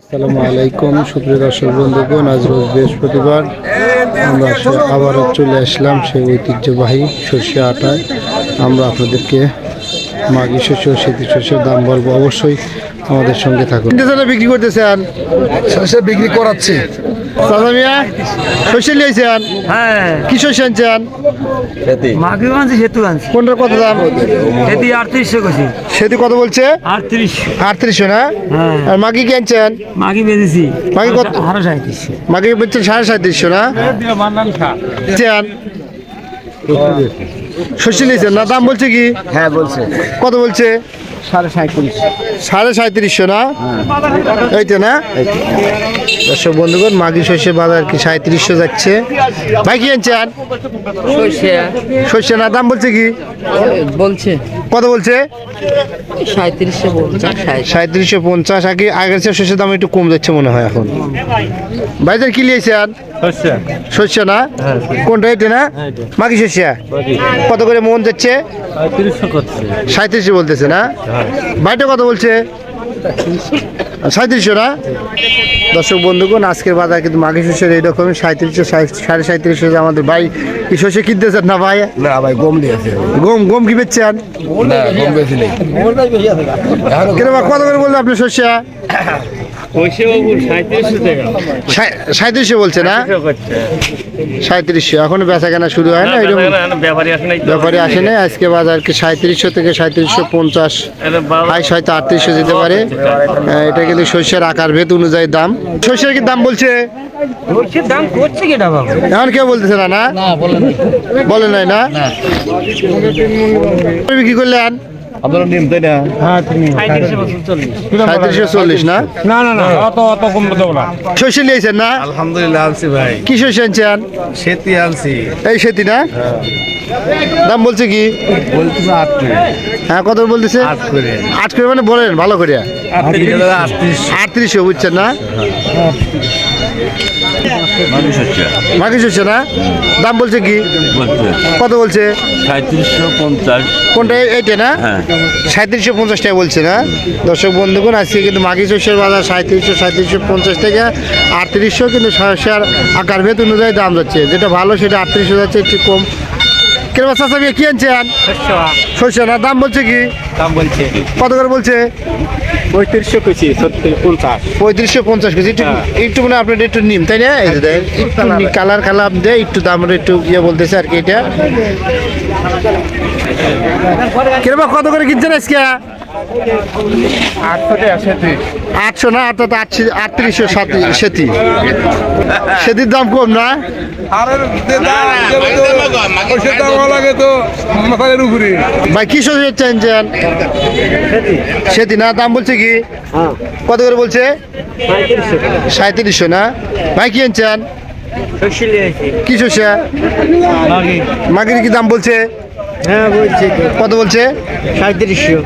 আসসালামু আলাইকুম, সুপ্রিয় দর্শক বন্ধুগণ, আজ রোজ বৃহস্পতিবার। আমরা আবারও চলে আসলাম সেই ঐতিহ্যবাহী সর্ষে আটায়। আমরা আপনাদেরকে মাঘি শস্য শীতি শস্যের দাম বলব অবশ্যই আমাদের সঙ্গে থাকুন। বিক্রি করতেছেন শস্য বিক্রি করাচ্ছি। চাচা মিয়া শস্য নিয়েছেন হ্যাঁ। কি শস্য আনছেন মাগি আনছি সেতু আনছি। কোনটার কত দাম? সেটি আটত্রিশশো করছি সেটি কত বলছে? আটত্রিশ। আটত্রিশশো না? হ্যাঁ। আর মাগি কি আনছেন মাগি বেঁধেছি। মাগি কত? আরও সাঁত্রিশশো মাগি বলছেন সাড়ে সাঁত্রিশশো না? চান শস্য নিয়েছেন না দাম বলছে কি? হ্যাঁ বলছে। কত বলছে? সাড়ে সাঁত্রিশ সাড়ে সাঁত্রিশশো না? এইটা না? দর্শক বন্ধুগণ মাঘি শস্যের বাজার কি সাঁত্রিশশো যাচ্ছে? ভাই কি আনছেন শস্য না দাম বলছে কি? বলছে। কত বলছে? সাঁত্রিশশো বলছে পঞ্চাশ আগে আগের চেয়ে শস্যের দাম একটু কম যাচ্ছে মনে হয় এখন। ভাইজান কি লিয়েছেন শস্য? না? কোনটা এটা না? মাঘি শস্য? কত করে মন যাচ্ছে? সাঁত্রিশশো বলতেছে না? বাড়িটা কত বলছে? সাঁত্রিশশো না? দর্শক বন্ধুগণ আজকের বাজার কিন্তু মাঘি শস্যের এইরকমই সাঁত্রিশশো সাড়ে সাঁত্রিশশো যে আমাদের ভাই কি শস্য কিনতেছেন না ভাই? না ভাই গম দিয়েছে গম গম কি বেচছেন? না গম বেশি নেই। কেন বা কত করে বলল আপনি শস্য সাঁত্রিশশো বলছে না? সাঁত্রিশশো এখনও বেচা কেনা শুরু হয় না? এরকম ব্যাপারে আসে না আজকে বাজার কি সাঁত্রিশশো থেকে সাঁত্রিশশো পঞ্চাশ হাই হয়তো আটত্রিশশো যেতে পারে। আহ, এটা কিন্তু সর্ষের আকার ভেদ অনুযায়ী দাম। সর্ষের কি দাম বলছে? দাম করছে কি বাবা? এখন কেউ বলতেছে না না? বলে নাই। না? বিক্রি করলেন? আপনারা নিম তাই না? সাঁত্রিশশো চল্লিশ। না? না না না অত অত কম দেবো না। শস্য নিয়েছেন না? আলহামদুলিল্লাহ আনছি ভাই। কি শস্য আনছেন? সেতি আনছি। এই সেটি না? দাম বলছে কি? হ্যাঁ কত বলতেছে? আট করে মানে বলেন ভালো করে আটত্রিশ আটত্রিশশো বুঝছেন না? মানুষ হচ্ছে না? দাম বলছে কি? কত বলছে? সাঁত্রিশশো পঞ্চাশ কোনটা? এইটা না? হ্যাঁ। সাঁত্রিশশো পঞ্চাশ টাকা বলছে না? দর্শক বন্ধুগণ আজকে কিন্তু মাঘি শস্যের বাজার সাঁত্রিশশো সাঁত্রিশশো পঞ্চাশ থেকে আটত্রিশশো কিন্তু শস্যার আকার ভেদ অনুযায়ী দাম যাচ্ছে। যেটা ভালো সেটা আটত্রিশশো যাচ্ছে একটু কম। কেরবা চাষা মিয়া কি আনছেন? না? দাম বলছে কি? দাম বলছে। কত করে বলছে? পঁয়ত্রিশশো কেজি পঞ্চাশ। পঁয়ত্রিশশো পঞ্চাশ কেজি একটু মানে আপনার একটু নিম তাই না? একটু কালার কালার দেয় একটু দাম একটু ইয়ে বলতেছে আর কি এটা। কত করে কিনছেন আজকে? আটশো না আটশো আটত্রিশশো সাতি সেতি সেতির দাম কম না? ভাই কি সবজি চাইছেন সেতি না দাম বলছে কি? কত করে বলছে? সাঁত্রিশশো। না? ভাই কি আনছেন? কি শস্য মাগির কি দাম বলছে? হ্যাঁ বলছে। কত বলছে? সাঁত্রিশশো।